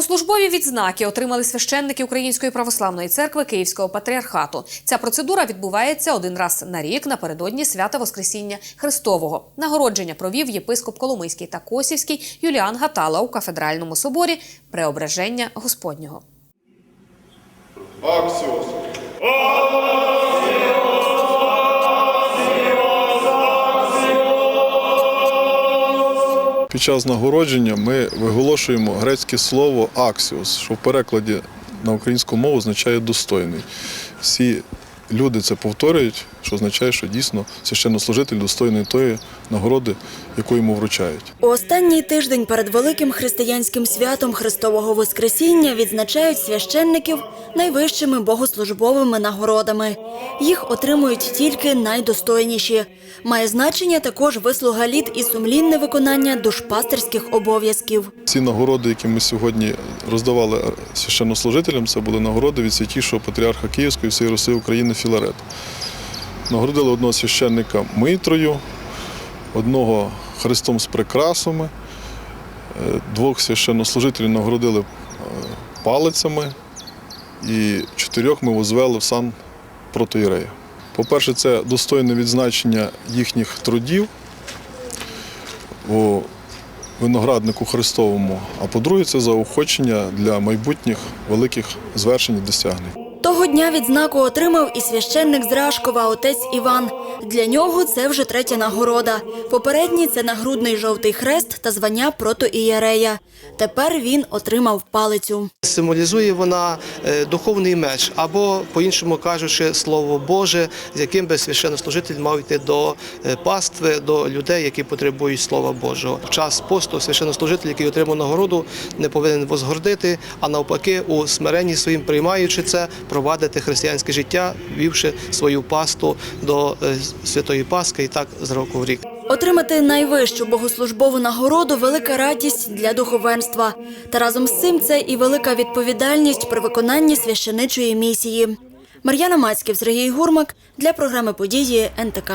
Богослужбові відзнаки отримали священники Української православної церкви Київського патріархату. Ця процедура відбувається один раз на рік напередодні свята Воскресіння Христового. Нагородження провів єпископ Коломийський та Косівський Юліан Гатала у кафедральному соборі Преображення Господнього. Аксіос. Під час нагородження ми виголошуємо грецьке слово аксіос, що в перекладі на українську мову означає достойний. Всі люди це повторюють, що означає, що дійсно священнослужитель достойний тої нагороди, яку йому вручають. У останній тиждень перед великим християнським святом Христового Воскресіння відзначають священників найвищими богослужбовими нагородами. Їх отримують тільки найдостойніші. Має значення також вислуга літ і сумлінне виконання душпастерських обов'язків. Ці нагороди, які ми сьогодні роздавали священнослужителям, це були нагороди від святішого патріарха Київської всієї Руси України Філарета. Нагородили одного священника Митрою, одного Христом з прикрасами, е, двох священнослужителів нагородили е, палицями і чотирьох ми возвели в сан протоїрея. По-перше, це достойне відзначення їхніх трудів у винограднику Христовому, а по-друге, це заохочення для майбутніх великих звершень і досягнень. Того дня відзнаку отримав і священник з Рашкова, отець Іван. Для нього це вже третя нагорода. Попередній це нагрудний жовтий хрест та звання протоієрея. Тепер він отримав палицю. Символізує вона е, духовний меч, або, по-іншому кажучи, слово Боже, з яким би священнослужитель мав йти до е, пастви, до людей, які потребують Слова Божого. В час посту священнослужитель, який отримав нагороду, не повинен возгордити, а навпаки, у смиренні своїм приймаючи це, провадити християнське життя, вівши свою пасту до е, святої Пасхи і так з року в рік. Отримати найвищу богослужбову нагороду велика радість для духовенства. Та разом з цим це і велика відповідальність при виконанні священичої місії. Мар'яна Мацьків, Сергій Гурмак для програми події НТК.